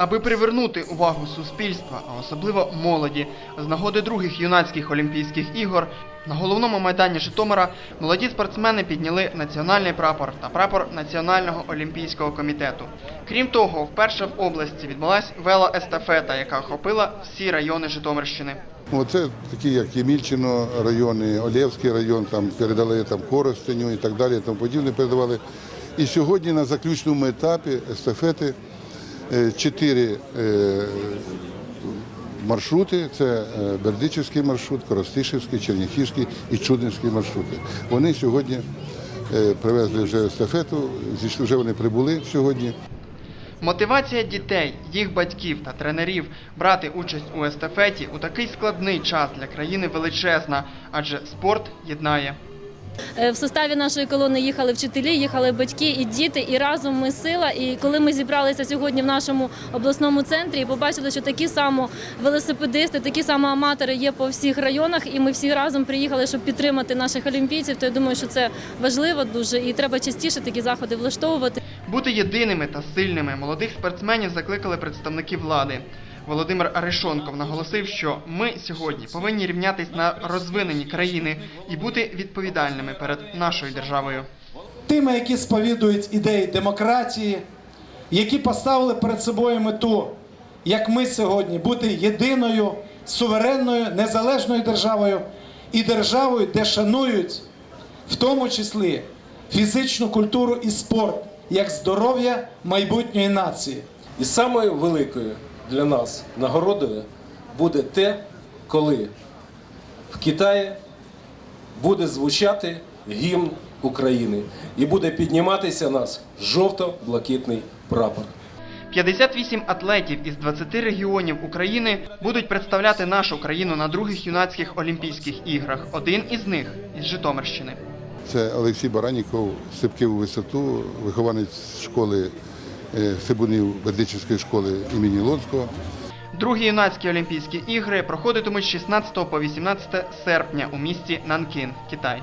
Аби привернути увагу суспільства, а особливо молоді, з нагоди других юнацьких Олімпійських ігор на головному майдані Житомира молоді спортсмени підняли національний прапор та прапор Національного олімпійського комітету. Крім того, вперше в області відбулась велоестафета, яка охопила всі райони Житомирщини. Оце такі, як Ємільчино райони, Олєвський район, там передали там Коростеню і так далі, тому подібне передавали. І сьогодні на заключному етапі естафети чотири е, маршрути. Це е, Бердичівський маршрут, Коростишівський, Черніхівський і Чудинський маршрути. Вони сьогодні е, привезли вже естафету, вже вони прибули сьогодні. Мотивація дітей, їх батьків та тренерів брати участь у естафеті у такий складний час для країни величезна, адже спорт єднає. Е, В составі нашої колони їхали вчителі, їхали батьки і діти, і разом ми сила. І коли ми зібралися сьогодні в нашому обласному центрі і побачили, що такі само велосипедисти, такі само аматори є по всіх районах, і ми всі разом приїхали, щоб підтримати наших олімпійців, то я думаю, що це важливо дуже і треба частіше такі заходи влаштовувати. Бути єдиними та сильними молодих спортсменів закликали представники влади. Володимир Арешонков наголосив, що ми сьогодні повинні рівнятись на розвинені країни і бути відповідальними перед нашою державою. тими, які сповідують ідеї демократії, які поставили перед собою мету, як ми сьогодні, бути єдиною, суверенною, незалежною державою і державою, де шанують в тому числі фізичну культуру і спорт як здоров'я майбутньої нації. І самою великою для нас нагородою буде те, коли в Китаї буде звучати гімн України і буде підніматися нас жовто-блакитний прапор. 58 атлетів із 20 регіонів України будуть представляти нашу країну на других юнацьких Олімпійських іграх. Один із них із Житомирщини. Це Олексій Бараніков, у висоту, вихованець школи Сибунів Бердичівської школи імені Лонського. Другі юнацькі Олімпійські ігри проходитимуть з 16 по 18 серпня у місті Нанкін, Китай.